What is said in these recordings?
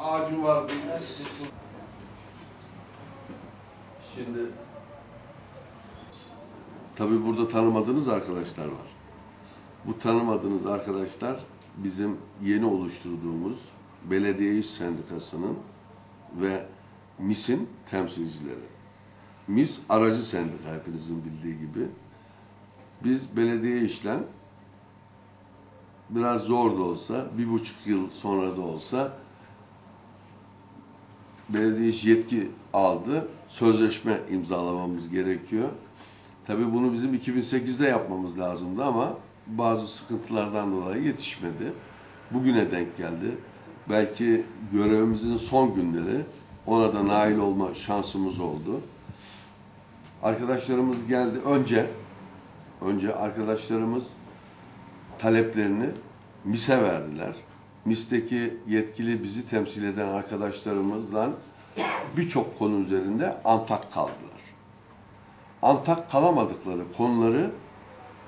ağacı vardı. Şimdi tabii burada tanımadığınız arkadaşlar var. Bu tanımadığınız arkadaşlar bizim yeni oluşturduğumuz Belediye İş Sendikası'nın ve MİS'in temsilcileri. MİS aracı sendika hepinizin bildiği gibi. Biz belediye işlen biraz zor da olsa, bir buçuk yıl sonra da olsa belediye iş yetki aldı. Sözleşme imzalamamız gerekiyor. Tabii bunu bizim 2008'de yapmamız lazımdı ama bazı sıkıntılardan dolayı yetişmedi. Bugüne denk geldi. Belki görevimizin son günleri ona da nail olma şansımız oldu. Arkadaşlarımız geldi. Önce önce arkadaşlarımız taleplerini MİS'e verdiler. MİS'teki yetkili bizi temsil eden arkadaşlarımızla birçok konu üzerinde antak kaldılar. Antak kalamadıkları konuları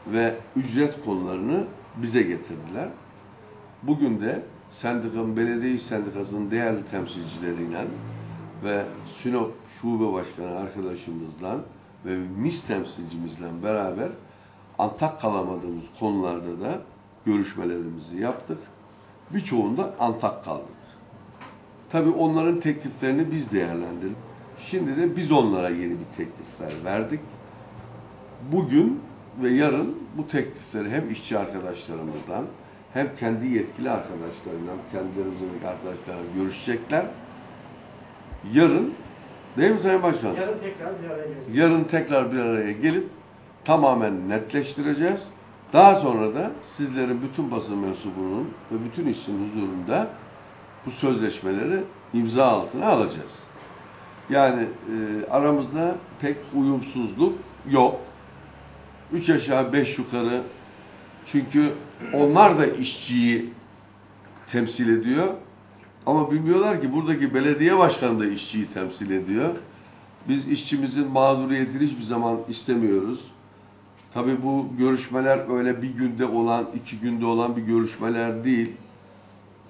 ve ücret konularını bize getirdiler. Bugün de sendikanın, belediye sendikasının değerli temsilcileriyle ve Sinop Şube Başkanı arkadaşımızla ve MİS temsilcimizle beraber antak kalamadığımız konularda da görüşmelerimizi yaptık. Birçoğunda antak kaldık. Tabii onların tekliflerini biz değerlendirdik. Şimdi de biz onlara yeni bir teklifler verdik. Bugün ve yarın bu teklifleri hem işçi arkadaşlarımızdan hem kendi yetkili arkadaşlarıyla, kendileri üzerindeki arkadaşlarla görüşecekler. Yarın, değil mi Sayın Başkan? Yarın tekrar bir araya geleceğiz. Yarın tekrar bir araya gelip tamamen netleştireceğiz. Daha sonra da sizlerin bütün basın mensubunun ve bütün işçinin huzurunda bu sözleşmeleri imza altına alacağız. Yani e, aramızda pek uyumsuzluk yok. Üç aşağı beş yukarı çünkü onlar da işçiyi temsil ediyor. Ama bilmiyorlar ki buradaki belediye başkanı da işçiyi temsil ediyor. Biz işçimizin mağduriyetini hiçbir zaman istemiyoruz. Tabii bu görüşmeler öyle bir günde olan, iki günde olan bir görüşmeler değil.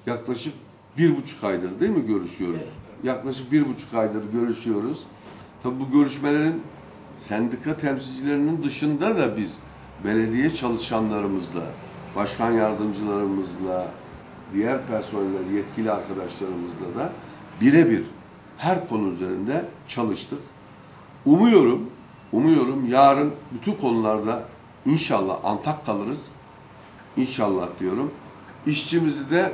Yaklaşık bir buçuk aydır değil mi görüşüyoruz? Yaklaşık bir buçuk aydır görüşüyoruz. Tabii bu görüşmelerin sendika temsilcilerinin dışında da biz belediye çalışanlarımızla, başkan yardımcılarımızla, diğer personeller, yetkili arkadaşlarımızla da birebir her konu üzerinde çalıştık. Umuyorum, umuyorum yarın bütün konularda inşallah antak kalırız. İnşallah diyorum. İşçimizi de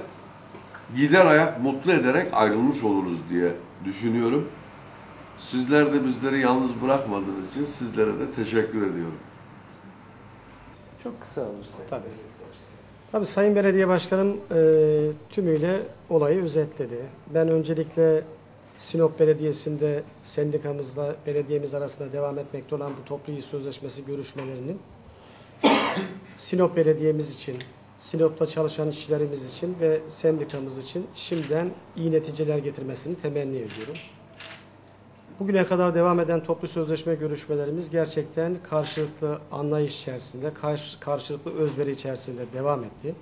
gider ayak mutlu ederek ayrılmış oluruz diye düşünüyorum. Sizler de bizleri yalnız bırakmadığınız için sizlere de teşekkür ediyorum. Çok kısa olursa. Tabii. Tabii Sayın Belediye Başkanım e, tümüyle olayı özetledi. Ben öncelikle Sinop Belediyesi'nde sendikamızla belediyemiz arasında devam etmekte olan bu toplu iş sözleşmesi görüşmelerinin Sinop Belediye'miz için, Sinop'ta çalışan işçilerimiz için ve sendikamız için şimdiden iyi neticeler getirmesini temenni ediyorum. Bugüne kadar devam eden toplu sözleşme görüşmelerimiz gerçekten karşılıklı anlayış içerisinde, karşı- karşılıklı özveri içerisinde devam etti.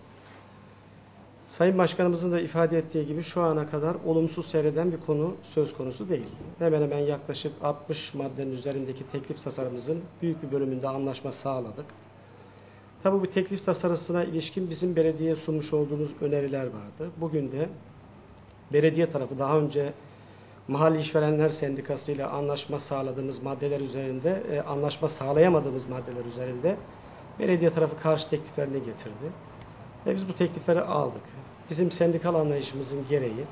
Sayın Başkanımızın da ifade ettiği gibi şu ana kadar olumsuz seyreden bir konu söz konusu değil. Hemen hemen yaklaşık 60 maddenin üzerindeki teklif tasarımızın büyük bir bölümünde anlaşma sağladık. Tabii bu teklif tasarısına ilişkin bizim belediyeye sunmuş olduğumuz öneriler vardı. Bugün de belediye tarafı daha önce Mahalli İşverenler Sendikası ile anlaşma sağladığımız maddeler üzerinde, e, anlaşma sağlayamadığımız maddeler üzerinde belediye tarafı karşı tekliflerini getirdi. Ve biz bu teklifleri aldık. Bizim sendikal anlayışımızın gereği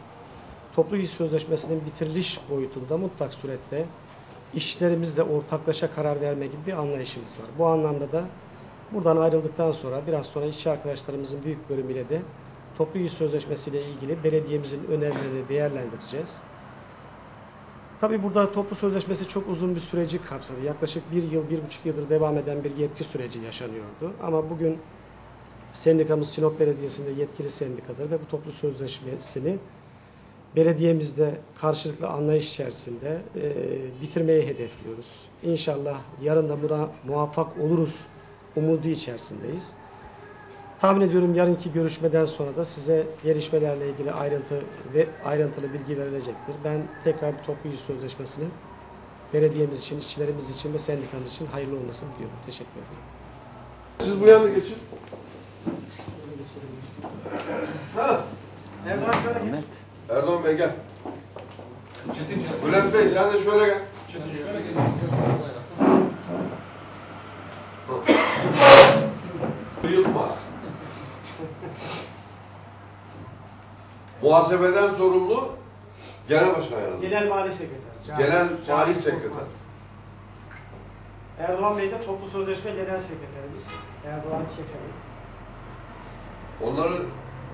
toplu iş sözleşmesinin bitiriliş boyutunda mutlak surette işçilerimizle ortaklaşa karar verme gibi bir anlayışımız var. Bu anlamda da buradan ayrıldıktan sonra biraz sonra işçi arkadaşlarımızın büyük bölümüyle de toplu iş sözleşmesiyle ilgili belediyemizin önerilerini değerlendireceğiz. Tabii burada toplu sözleşmesi çok uzun bir süreci kapsadı. Yaklaşık bir yıl, bir buçuk yıldır devam eden bir yetki süreci yaşanıyordu. Ama bugün sendikamız Sinop Belediyesi'nde yetkili sendikadır ve bu toplu sözleşmesini belediyemizde karşılıklı anlayış içerisinde e, bitirmeyi hedefliyoruz. İnşallah yarın da buna muvaffak oluruz umudu içerisindeyiz. Tahmin ediyorum yarınki görüşmeden sonra da size gelişmelerle ilgili ayrıntı ve ayrıntılı bilgi verilecektir. Ben tekrar bir toplu iş sözleşmesinin belediyemiz için, işçilerimiz için ve sendikamız için hayırlı olmasını diliyorum. Teşekkür ederim. Siz bu yana geçin. Ha, Erdoğan şöyle geç. Erdoğan Bey gel. Bülent Bey sen de şöyle gel. Yılma. Muhasebeden sorumlu genel başkan yardımcısı. Genel Mali Sekreter. Cahit- Genel Cahit Mali Sekreter. Korkmaz. Erdoğan Bey de Toplu Sözleşme Genel Sekreterimiz. Erdoğan Kefeli. Onları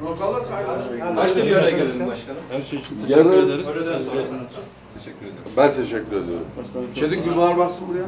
not alırsa ayrılır. Kaçta bir araya gelelim başkanım? Her şey için Yarın- teşekkür ederiz. Öğleden sonra. Teşekkür ederim. Ben teşekkür ediyorum. Çetin Gülbahar baksın buraya.